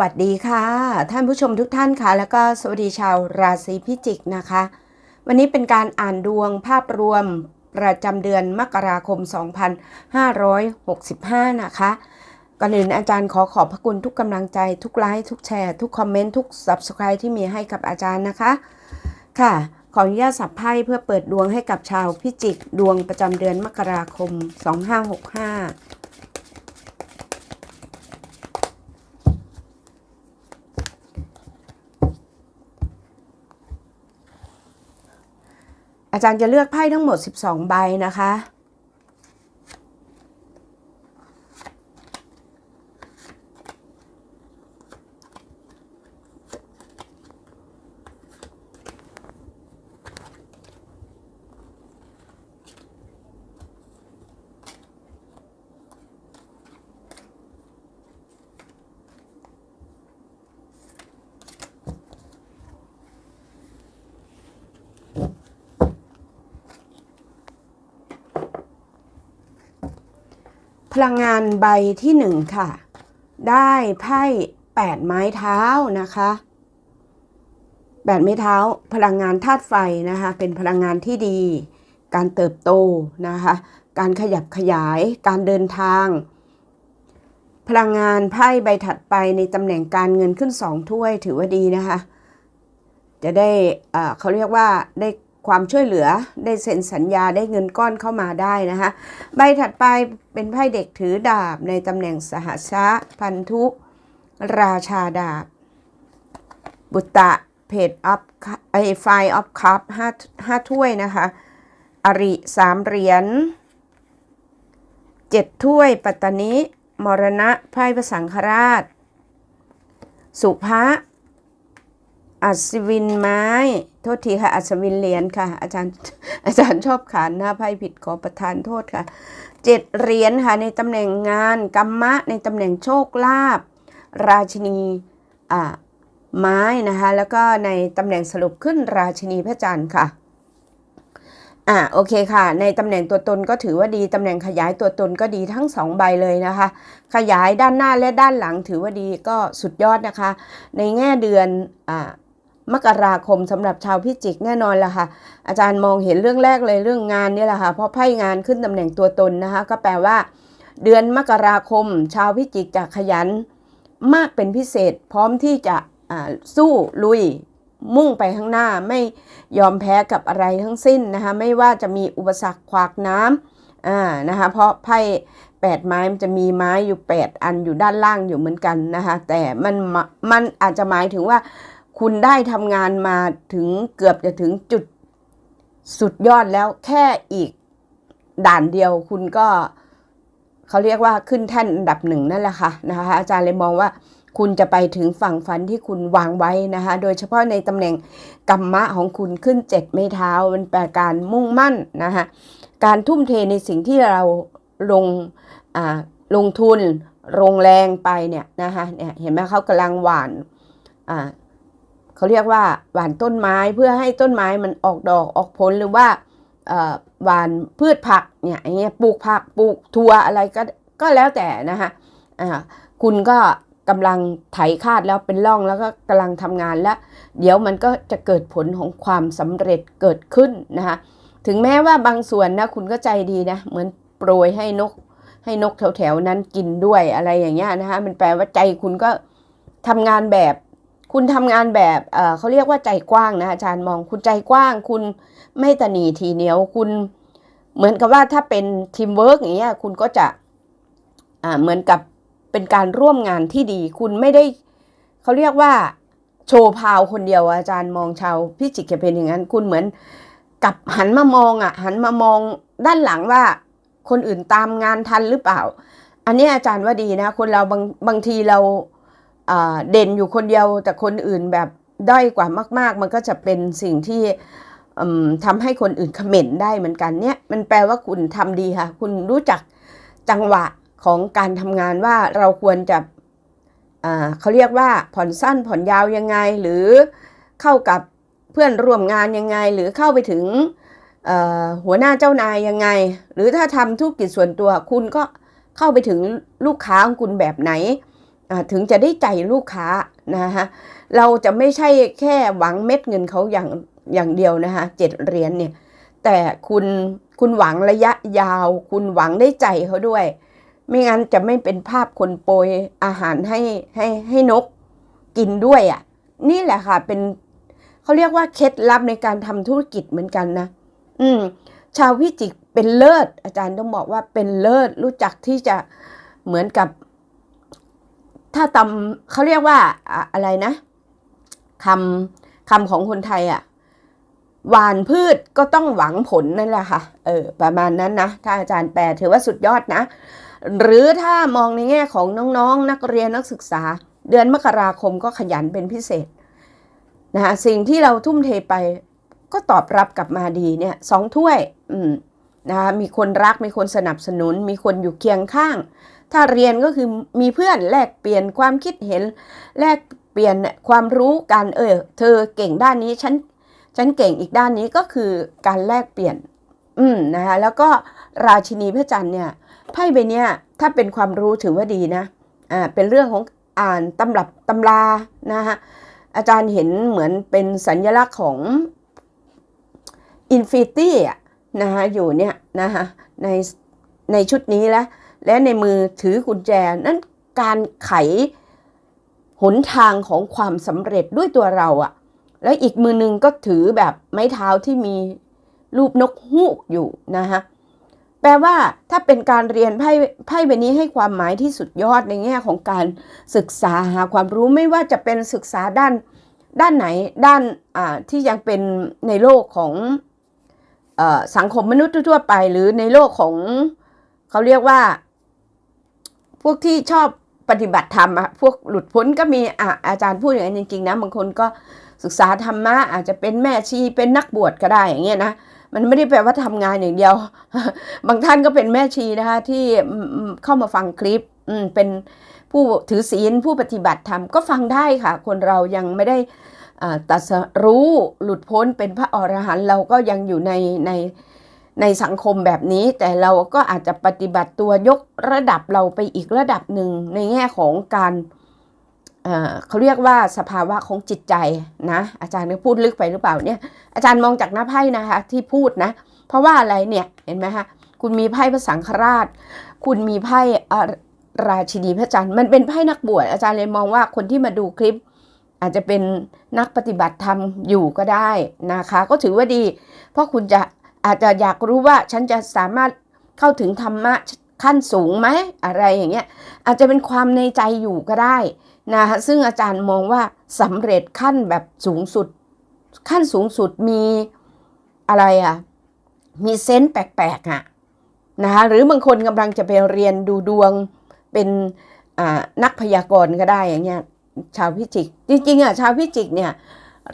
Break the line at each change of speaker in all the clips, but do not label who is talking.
วัสดีค่ะ ท่านผู้ชมทุกท่านค่ะ แล้วก็สวัสดีชาวราศีพิจิกนะคะ วันนี้เป็นการอ่านดวงภาพรวมประจำเดือนมกราคม 2565 นะคะ ก่อนอื่นอาจารย์ขอขอบพระคุณทุกกำลังใจทุกไลค์ทุกแชร์ทุกคอมเมนต์ทุก Subscribe ที่มีให้กับอาจารย์นะคะ ค่ะ ขออนุญาตสับไพ่เพื่อเปิดดวงให้กับชาวพิจิกดวงประจำเดือนมกราคม 2565 อาจารย์จะเลือกไพ่ทั้งหมด 12 ใบนะคะ พลังงานใบที่หนึ่งค่ะ ได้ไพ่แปดไม้เท้านะคะแปดไม้เท้า พลังงานธาตุไฟนะคะ เป็นพลังงานที่ดี การเติบโตนะคะ การขยับขยาย การเดินทาง พลังงานไพ่ใบถัดไปในตำแหน่งการเงินขึ้นสองถ้วยถือว่าดีนะคะ จะได้เอ่อเขาเรียกว่าได้ ความช่วยเหลือได้เซ็นสัญญาได้เงินก้อนเข้ามาได้นะคะใบถัดไปเป็นไพ่เด็กถือดาบในตำแหน่งสหชะพันธุ ราชาดาบ บุตตะเพจออฟไอไฟออฟคัพห้าห้าถ้วยนะคะอริสามเหรียญเจ็ดถ้วย ปัตตานิมรณะไพ่ประสังฆราช สุภะ อัศวินไม้ โทษทีค่ะ อัศวินเหรียญค่ะ อาจารย์ อาจารย์ชอบขานหน้าไพ่ผิดขอประทานโทษค่ะเจ็ดเหรียญค่ะในตำแหน่งงานกรรมะ ในตำแหน่งโชคลาภราชินีอ่าไม้นะคะ แล้วก็ในตำแหน่งสรุปขึ้นราชินีพระจันทร์ค่ะอ่าโอเคค่ะ ในตำแหน่งตัวตนก็ถือว่าดี ตำแหน่งขยายตัวตนก็ดีทั้งสองใบเลยนะคะ ขยายด้านหน้าและด้านหลังถือว่าดีก็สุดยอดนะคะ ในแง่เดือนอ่า มกราคมสำหรับชาวพิจิกแน่นอนละค่ะ อาจารย์มองเห็นเรื่องแรกเลยเรื่องงานนี่แหละค่ะเพราะไพ่งานขึ้นตำแหน่งตัวตนนะคะ ก็แปลว่า เดือนมกราคม ชาวพิจิกจะขยันมากเป็นพิเศษ พร้อมที่จะสู้ลุยมุ่งไปข้างหน้าไม่ยอมแพ้กับอะไรทั้งสิ้นนะคะไม่ว่าจะมีอุปสรรคขวากน้ำอ่านะคะเพราะไพ่แปดไม้มันจะมีไม้อยู่ 8 อันอยู่ด้านล่างอยู่เหมือนกันนะคะแต่มันมันอาจจะหมายถึงว่า คุณได้ทำงานมาถึงเกือบจะถึงจุดสุดยอดแล้วแค่อีกด่านเดียวคุณก็เขาเรียกว่าขึ้นแท่นอันดับหนึ่งนั่นแหละค่ะนะคะอาจารย์เลยมองว่าคุณจะไปถึงฝั่งฝันที่คุณวางไว้นะคะ โดยเฉพาะในตำแหน่งกรรมะของคุณขึ้นเจ็ดไม่เท้ามันแปลการมุ่งมั่นนะคะการทุ่มเทในสิ่งที่เราลงอ่าลงทุนลงแรงไปเนี่ยนะคะเนี่ยเห็นไหมเขากำลังหวานอ่า เขาเรียกว่าหว่านต้นไม้เพื่อให้ต้นไม้มันออกดอกออกผลหรือว่าหว่านพืชผักเนี่ยอย่างเงี้ยปลูกผักปลูกถั่วอะไรก็ก็แล้วแต่นะคะคุณก็กำลังไถคาดแล้วเป็นร่องแล้วก็กำลังทำงานแล้ว เดี๋ยวมันก็จะเกิดผลของความสำเร็จเกิดขึ้นนะคะถึงแม้ว่าบางส่วนนะคุณก็ใจดีนะเหมือนโปรยให้นก ให้นกแถวๆนั้นกินด้วยอะไรอย่างเงี้ยนะคะมันแปลว่าใจคุณก็ทำงานแบบ คุณทำงานแบบเขาเรียกว่าใจกว้างนะอาจารย์มองคุณใจกว้าง คุณไม่ตะนีทีเหนียวคุณเหมือนกับว่าถ้าเป็นทีมเวิร์กอย่างเงี้ยคุณก็จะเหมือนกับเป็นการร่วมงานที่ดี คุณไม่ได้เขาเรียกว่าโชว์พาวคนเดียวอาจารย์มองชาวพิจิกจะเป็นอย่างนั้น คุณเหมือนกับหันมามองอะ หันมามองด้านหลังว่าคนอื่นตามงานทันหรือเปล่า อันนี้อาจารย์ว่าดีนะ คนเราบางบางทีเรา เด่นอยู่คนเดียวแต่คนอื่นแบบด้อยกว่ามาก ๆ มันก็จะเป็นสิ่งที่ทำให้คนอื่นเขม่นได้เหมือนกันเนี่ยมันแปลว่าคุณทำดีค่ะ คุณรู้จักจังหวะของการทำงานว่าเราควรจะเขาเรียกว่าผ่อนสั้นผ่อนยาวยังไง หรือเข้ากับเพื่อนร่วมงานยังไง หรือเข้าไปถึงหัวหน้าเจ้านายยังไง หรือถ้าทำธุรกิจส่วนตัวคุณก็เข้าไปถึงลูกค้าของคุณแบบไหน ถึงจะได้ใจลูกค้านะคะเราจะไม่ใช่แค่หวังเม็ดเงินเขาอย่างอย่างเดียวนะคะเจ็ดเหรียญเนี่ยแต่คุณคุณหวังระยะยาว คุณหวังได้ใจเขาด้วย ไม่งั้นจะไม่เป็นภาพคนโปรยอาหารให้ให้ให้นกกินด้วยอะ่ะ นี่แหละค่ะเป็นเขาเรียกว่าเคล็ดลับในการทำธุรกิจเหมือนกันนะ อืม ชาวพิจิกเป็นเลิศ อาจารย์ต้องบอกว่าเป็นเลิศรู้จักที่จะเหมือนกับ ถ้าตำเขาเรียกว่าอะไรนะคำคำของคนไทยอะ่ะหวานพืชก็ต้องหวังผลนั่นแหละค่ะ เออ ประมาณนั้นนะ ถ้าอาจารย์แปลถือว่าสุดยอดนะ หรือถ้ามองในแง่ของน้องๆนักเรียนนักศึกษา เดือนมกราคมก็ขยันเป็นพิเศษนะคะสิ่งที่เราทุ่มเทไปก็ตอบรับกลับมาดีเนี่ยสองถ้วย อืมนะคะมีคนรักมีคนสนับสนุน มีคนอยู่เคียงข้าง ถ้าเรียนก็คือมีเพื่อนแลกเปลี่ยนความคิดเห็น แลกเปลี่ยนความรู้กันเออ เธอเก่งด้านนี้ฉันฉันเก่งอีกด้านนี้ก็คือการแลกเปลี่ยน อืมนะคะแล้วก็ราชินีพระจันทร์เนี่ยไพ่ใบเนี้ยถ้าเป็นความรู้ถือว่าดีนะอ่าเป็นเรื่องของอ่านตำรับตำรานะคะอาจารย์เห็นเหมือนเป็นสัญลักษณ์ของอินฟิตี้อะนะคะอยู่เนี่ยนะคะในในชุดนี้แล้ว และในมือถือกุญแจนั่นการไขหนทางของความสำเร็จด้วยตัวเราอะแล้วอีกมือหนึงก็ถือแบบไม้เท้าที่มีรูปนกฮูกอยู่นะคะแปลว่าถ้าเป็นการเรียนไพ่ไพ่ใบนี้ให้ความหมายที่สุดยอดในแง่ของการศึกษาหาความรู้ไม่ว่าจะเป็นศึกษาด้านด้านไหนด้านที่ยังเป็นในโลกของอสังคมมนุษย์ทั่วไป หรือในโลกของเขาเรียกว่า พวกที่ชอบปฏิบัติธรรมอะพวกหลุดพ้นก็มีอะอาจารย์พูดอย่างนั้นจริงๆนะบางคนก็ศึกษาธรรมะอาจจะเป็นแม่ชีเป็นนักบวชก็ได้อย่างเงี้ยนะมันไม่ได้แปลว่าทำงานอย่างเดียว บางท่านก็เป็นแม่ชีนะคะที่เข้ามาฟังคลิปอืมเป็นผู้ถือศีลผู้ปฏิบัติธรรมก็ฟังได้ค่ะ คนเรายังไม่ได้ตรัสรู้หลุดพ้นเป็นพระอรหันต์เราก็ยังอยู่ในใน ในสังคมแบบนี้แต่เราก็อาจจะปฏิบัติตัวยกระดับเราไปอีกระดับหนึ่งในแง่ของการเเขาเรียกว่าสภาวะของจิตใจนะ อาจารย์พูดลึกไปหรือเปล่าเนี่ย อาจารย์มองจากหน้าไพ่นะคะที่พูดนะ เพราะว่าอะไรเนี่ยเห็นไหมคะคุณมีไพ่พระสังฆราช คุณมีไพ่ราชินีพระจันทร์มันเป็นไพ่นักบวชอาจารย์เลยมองว่าคนที่มาดูคลิป อาจจะเป็นนักปฏิบัติธรรมอยู่ก็ได้นะคะ ก็ถือว่าดี เพราะคุณจะ อาจจะอยากรู้ว่าฉันจะสามารถเข้าถึงธรรมะขั้นสูงไหมอะไรอย่างเงี้ยอาจจะเป็นความในใจอยู่ก็ได้นะคะซึ่งอาจารย์มองว่าสำเร็จขั้นแบบสูงสุด ขั้นสูงสุดมีอะไรอะมีเซนส์แปลกๆอะนะคะหรือบางคนกำลังจะไปเรียนดูดวงเป็นนักพยากรณ์ก็ได้อย่างเงี้ยชาวพิจิก จริงๆอะชาวพิจิกเนี่ย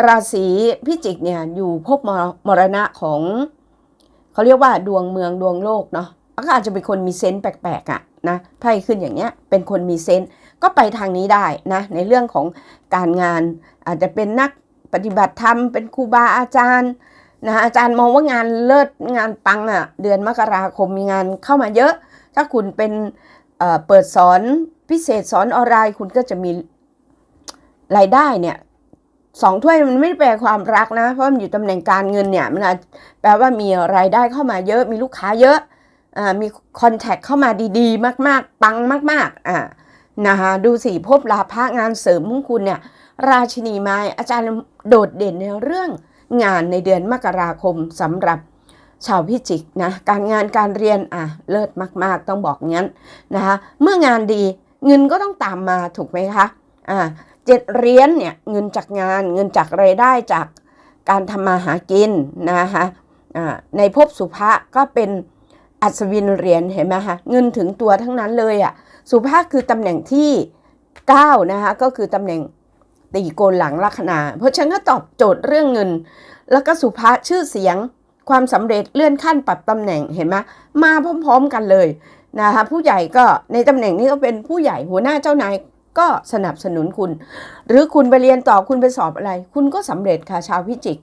ราศีพิจิกเนี่ยอยู่ภพมรมรณะของ เขาเรียกว่าดวงเมืองดวงโลกเนาะก็อาจจะเป็นคนมีเซนส์แปลกๆอะนะไพ่ขึ้นอย่างเงี้ยเป็นคนมีเซนส์ก็ไปทางนี้ได้นะในเรื่องของการงานอาจจะเป็นนักปฏิบัติธรรม เป็นครูบาอาจารย์นะอาจารย์มองว่างานเลิศงานปังอะ่ะเดือนมกราคมมีงานเข้ามาเยอะ ถ้าคุณเป็นเเปิดสอนพิเศษสอนออนไลน์คุณก็จะมีรายได้เนี่ย สองถ้วยมันไม่ได้แปลความรักนะ เพราะมันอยู่ตำแหน่งการเงินเนี่ยมันอาจแปลว่ามีรายได้เข้ามาเยอะมีลูกค้าเยอะอ่ามีคอนแทคเข้ามาดีๆ มากๆ ปังมาก ๆอ่านะคะดูสิพบลาภะงานเสริมของคุณเนี่ยราชินีไม้อาจารย์โดดเด่นในเรื่องงานในเดือนมกราคมสำหรับชาวพิจิกนะการงานการเรียนอะเลิศมาก ๆ ต้องบอกงั้นนะคะเมื่องานดีเงินก็ต้องตามมาถูกไหมคะอ่า เจ็ดเหรียญเนี่ยเงินจากงานเงินจากรายได้จากการทำมาหากินนะคะในภพสุภะก็เป็นอัศวินเหรียญเห็นไหมคะเงินถึงตัวทั้งนั้นเลยอะสุภะคือตำแหน่งที่ 9 นะคะก็คือตำแหน่งตีโกนหลังลัคนา เพราะฉะนั้นก็ตอบโจทย์เรื่องเงิน แล้วก็สุภาพชื่อเสียงความสำเร็จเลื่อนขั้นปรับตำแหน่งเห็นไหมมาพร้อมๆกันเลยนะคะผู้ใหญ่ก็ในตำแหน่งนี้ก็เป็นผู้ใหญ่หัวหน้าเจ้านาย ก็สนับสนุนคุณ หรือคุณไปเรียนต่อคุณไปสอบอะไร คุณก็สำเร็จค่ะชาวพิจิก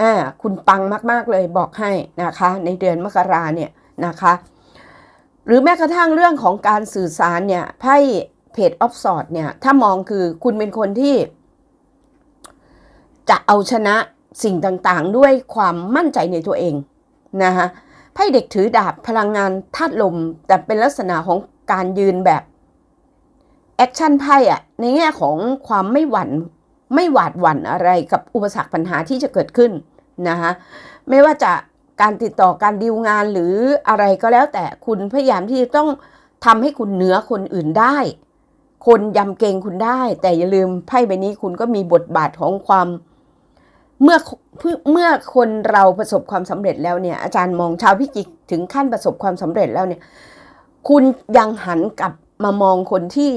อ่าคุณปังมาก ๆ เลยบอกให้นะคะ ในเดือนมกราเนี่ยนะคะ หรือแม้กระทั่งเรื่องของการสื่อสารเนี่ยไพ่เพเพจออฟสอดเนี่ยถ้ามองคือคุณเป็นคนที่ จะเอาชนะสิ่งต่างๆ ด้วยความมั่นใจในตัวเองนะคะไพ่เด็กถือดาบพลังงานธาตุลม แต่เป็นลักษณะของการยืนแบบ แอคชั่นไพ่อะในแง่ของความไม่หวั่นไม่หวาดหวั่นอะไรกับอุปสรรคปัญหาที่จะเกิดขึ้นนะคะไม่ว่าจะการติดต่อการดีลงานหรืออะไรก็แล้วแต่คุณพยายามที่จะต้องทำให้คุณเหนือคนอื่นได้ คนยำเกรงคุณได้ แต่อย่าลืมไพ่ใบนี้คุณก็มีบทบาทของความ เมื่อเมื่อคนเราประสบความสำเร็จแล้วเนี่ย อาจารย์มองชาวพิจิกถึงขั้นประสบความสำเร็จแล้วเนี่ย คุณยังหันกลับมามองคนที่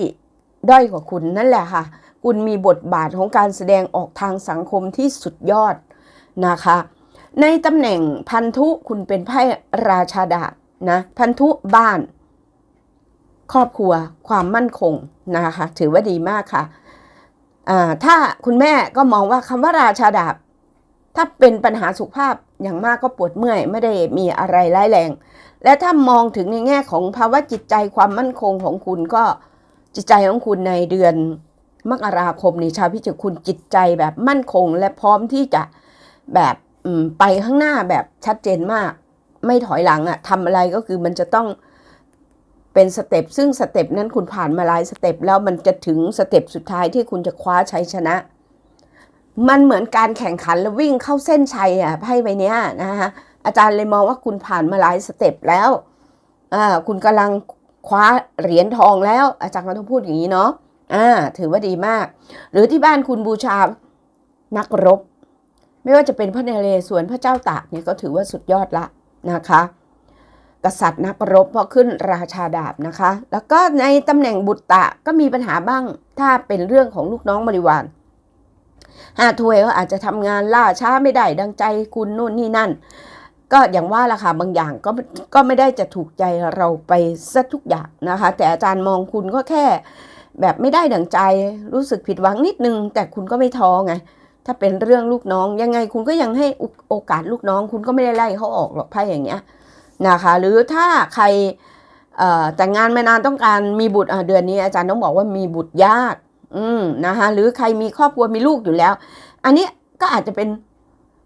ด้อยกว่าคุณนั่นแหละค่ะ คุณมีบทบาทของการแสดงออกทางสังคมที่สุดยอดนะคะ ในตำแหน่งพันธุคุณเป็นไพ่ราชาดาบนะพันธุบ้าน ครอบครัวความมั่นคงนะคะ ถือว่าดีมากค่ะถ้าคุณแม่ก็มองว่าคำว่าราชาดาบ ถ้าเป็นปัญหาสุขภาพอย่างมากก็ปวดเมื่อย ไม่ได้มีอะไรร้ายแรง และถ้ามองถึงในแง่ของภาวะจิตใจความมั่นคงของคุณก็ จิตใจของคุณในเดือนมกราคมนี้ชาวพิจิกคุณจิตใจแบบมั่นคง และพร้อมที่จะแบบไปข้างหน้าแบบชัดเจนมาก ไม่ถอยหลังอะทำอะไรก็คือมันจะต้องเป็นสเต็ปซึ่งสเต็ปนั้นคุณผ่านมาหลายสเต็ปแล้วมันจะถึงสเต็ปสุดท้ายที่คุณจะคว้าชัยชนะ มันเหมือนการแข่งขันแล้ววิ่งเข้าเส้นชัยอะไพ่ใบนี้นะคะอาจารย์เลยมองว่าคุณผ่านมาหลายสเต็ปแล้วอ่าคุณกำลัง คว้าเหรียญทองแล้ว อาจารย์ก็ต้องพูดอย่างนี้เนาะอ่า ถือว่าดีมาก หรือที่บ้านคุณบูชานักรบ ไม่ว่าจะเป็นพระนเรศวรพระเจ้าตากเนี่ยก็ถือว่าสุดยอดละนะคะ กษัตริย์นักรบพอขึ้นราชาดาบนะคะ แล้วก็ในตำแหน่งบุตรตะก็มีปัญหาบ้างถ้าเป็นเรื่องของลูกน้องบริวารหาถวยก็อาจจะทำงานล่าช้าไม่ได้ดังใจคุณนู่นนี่นั่น ก็อย่างว่าละค่ะบางอย่างก็ก็ไม่ได้จะถูกใจเราไปซะทุกอย่างนะคะ แต่อาจารย์มองคุณก็แค่ แบบไม่ได้ดังใจรู้สึกผิดหวังนิดนึง แต่คุณก็ไม่ท้อไงถ้าเป็นเรื่องลูกน้องยังไงคุณก็ยังให้โอกาสลูกน้อง คุณก็ไม่ได้ไล่เขาออกหรอกไพ่อย่างเงี้ยนะคะ หรือถ้าใครแต่งงานมานานต้องการมีบุตรเดือนนี้อาจารย์ต้องบอกว่ามีบุตรยาก อืมนะคะหรือใครมีครอบครัวมีลูกอยู่แล้ว อันนี้ก็อาจจะเป็น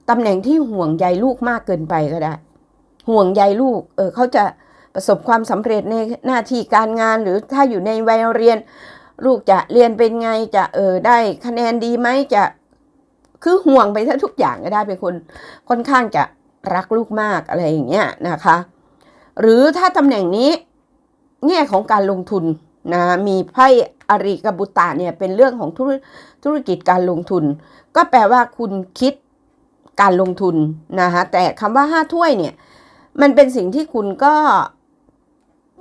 ตำแหน่งที่ห่วงใยลูกมากเกินไปก็ได้ ห่วงใยลูก เออเขาจะประสบความสำเร็จในหน้าที่การงานหรือถ้าอยู่ในวัยเรียน ลูกจะเรียนเป็นไงจะเออได้คะแนนดีไหมจะคือห่วงไปทั้งทุกอย่างก็ได้เป็นคนค่อนข้างจะรักลูกมากอะไรอย่างเงี้ยนะคะ หรือถ้าตำแหน่งนี้แง่ของการลงทุนนะมีไพ่อริกบุตตะเนี่ยเป็นเรื่องของธุรธุรกิจการลงทุน ก็แปลว่าคุณคิด การลงทุนนะคะแต่คำว่าห้าถ้วยเนี่ย มันเป็นสิ่งที่คุณก็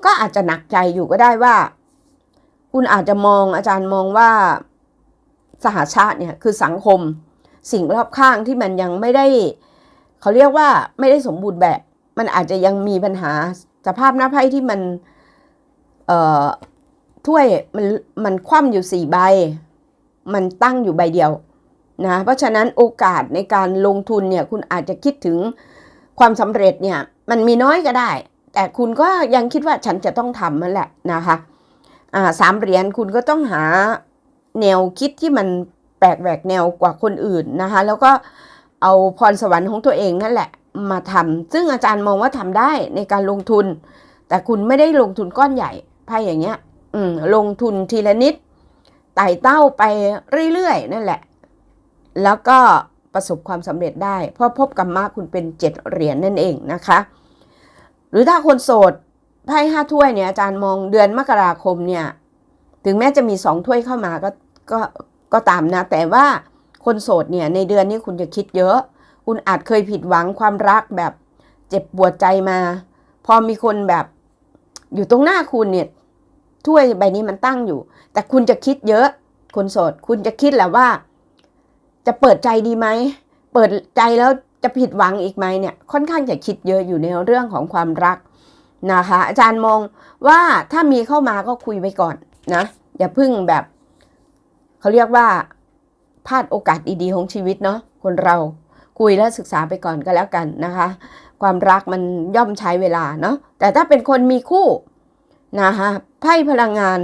ก็อาจจะหนักใจอยู่ก็ได้ว่า คุณอาจจะมองอาจารย์มองว่าสหชาติเนี่ยคือสังคมสิ่งรอบข้างที่มันยังไม่ได้เขาเรียกว่าไม่ได้สมบูรณ์แบบ มันอาจจะยังมีปัญหาสภาพหน้าไพ่ที่มันเอ่อถ้วยมันมันคว่ำอยู่สี่ใบ มันตั้งอยู่ใบเดียว นะเพราะฉะนั้นโอกาสในการลงทุนเนี่ยคุณอาจจะคิดถึงความสำเร็จเนี่ยมันมีน้อยก็ได้ แต่คุณก็ยังคิดว่าฉันจะต้องทำนั่นแหละนะคะอ่าสามเหรียญคุณก็ต้องหาแนวคิดที่มันแปลกแหวกแนวกว่าคนอื่นนะคะ แล้วก็เอาพรสวรรค์ของตัวเองนั่นแหละมาทำซึ่งอาจารย์มองว่าทำได้ในการลงทุน แต่คุณไม่ได้ลงทุนก้อนใหญ่ไพ่อย่างเงี้ย อืมลงทุนทีละนิดไต่เต้าไปเรื่อยๆ นั่นแหละ แล้วก็ประสบความสำเร็จได้ เพราะพบกรรมะคุณเป็นเจ็ดเหรียญนั่นเองนะคะ หรือถ้าคนโสดไพ่ห้าถ้วยเนี่ยอาจารย์มองเดือนมกราคมเนี่ยถึงแม้จะมีสองถ้วยเข้ามาก็ก็ก็ตามนะ แต่ว่าคนโสดเนี่ยในเดือนนี้คุณจะคิดเยอะ คุณอาจเคยผิดหวังความรักแบบเจ็บปวดใจมา พอมีคนแบบอยู่ตรงหน้าคุณเนี่ยถ้วยใบนี้มันตั้งอยู่ แต่คุณจะคิดเยอะ คนโสดคุณจะคิดแหละว่า จะเปิดใจดีไหม เปิดใจแล้วจะผิดหวังอีกไหมเนี่ยค่อนข้างจะคิดเยอะอยู่ในเรื่องของความรักนะคะ อาจารย์มองว่าถ้ามีเข้ามาก็คุยไปก่อนนะอย่าพึ่งแบบเขาเรียกว่าพลาดโอกาสดีๆของชีวิตเนาะคนเราคุยและศึกษาไปก่อนก็แล้วกันนะคะ ความรักมันย่อมใช้เวลาเนาะแต่ถ้าเป็นคนมีคู่นะคะไพ่พลังงาน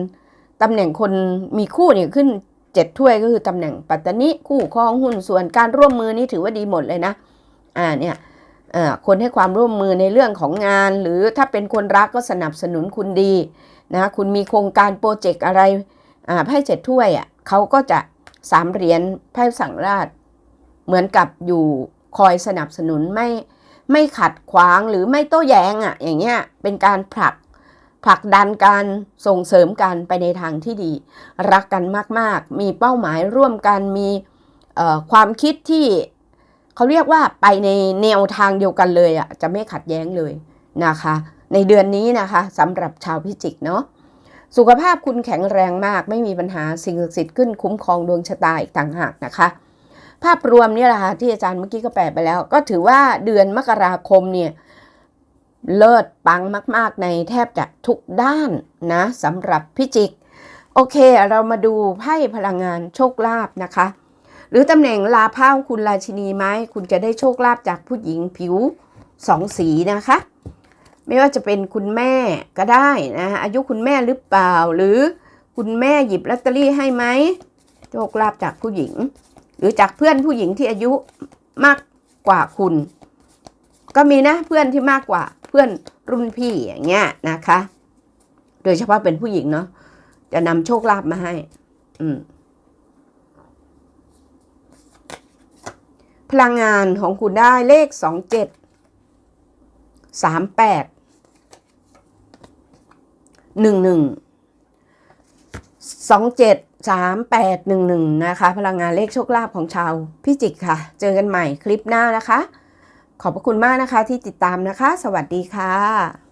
ตำแหน่งคนมีคู่เนี่ยขึ้น เจ็ดถ้วยก็คือตำแหน่งปัตตานิคู่ครองหุ้นส่วนการร่วมมือนี่ถือว่าดีหมดเลยนะอ่าเนี่ยคนให้ความร่วมมือในเรื่องของงาน หรือถ้าเป็นคนรักก็สนับสนุนคุณดีนะคุณมีโครงการโปรเจกต์อะไรไพ่เจ็ดถ้วยอะเขาก็จะสามเหรียญไพ่สั่งราช เหมือนกับอยู่คอยสนับสนุนไม่ไม่ขัดขวางหรือไม่โต้แย้งอะอย่างเงี้ยเป็นการผลัก ผลักดันการส่งเสริมกันไปในทางที่ดี รักกันมาก ๆ มีเป้าหมายร่วมกันมีความคิดที่เขาเรียกว่าไปในแนวทางเดียวกันเลยอะจะไม่ขัดแย้งเลยนะคะ ในเดือนนี้นะคะสำหรับชาวพิจิกเนาะสุขภาพคุณแข็งแรงมาก ไม่มีปัญหาสิ่งศักดิ์สิทธิ์ขึ้นคุ้มครองดวงชะตาอีกต่างหากนะคะ ภาพรวมเนี่ยแหละค่ะที่อาจารย์เมื่อกี้ก็แปลไปแล้ว ก็ถือว่าเดือนมกราคมเนี่ย เลิศปังมาก ๆ ในแทบจะทุกด้านนะสำหรับพิจิก โอเคเรามาดูไพ่พลังงานโชคลาภนะคะ หรือตำแหน่งลาภาของคุณราชินีไหมคุณจะได้โชคลาภจากผู้หญิงผิวสองสีนะคะ ไม่ว่าจะเป็นคุณแม่ก็ได้นะอายุคุณแม่หรือเปล่า หรือคุณแม่หยิบลอตเตอรี่ให้ไหมโชคลาภจากผู้หญิง หรือจากเพื่อนผู้หญิงที่อายุมากกว่าคุณ ก็มีนะเพื่อนที่มากกว่าเพื่อนรุ่นพี่อย่างเงี้ยนะคะ โดยเฉพาะเป็นผู้หญิงเนาะจะนำโชคลาภมาให้ อืมพลังงานของคุณได้เลขสองเจ็ดสามแปดหนึ่งหนึ่งสองเจ็ดสามแปดหนึ่งหนึ่งนะคะ พลังงานเลขโชคลาภของชาวพิจิกค่ะ เจอกันใหม่คลิปหน้านะคะ ขอบพระคุณมากนะคะที่ติดตามนะคะ สวัสดีค่ะ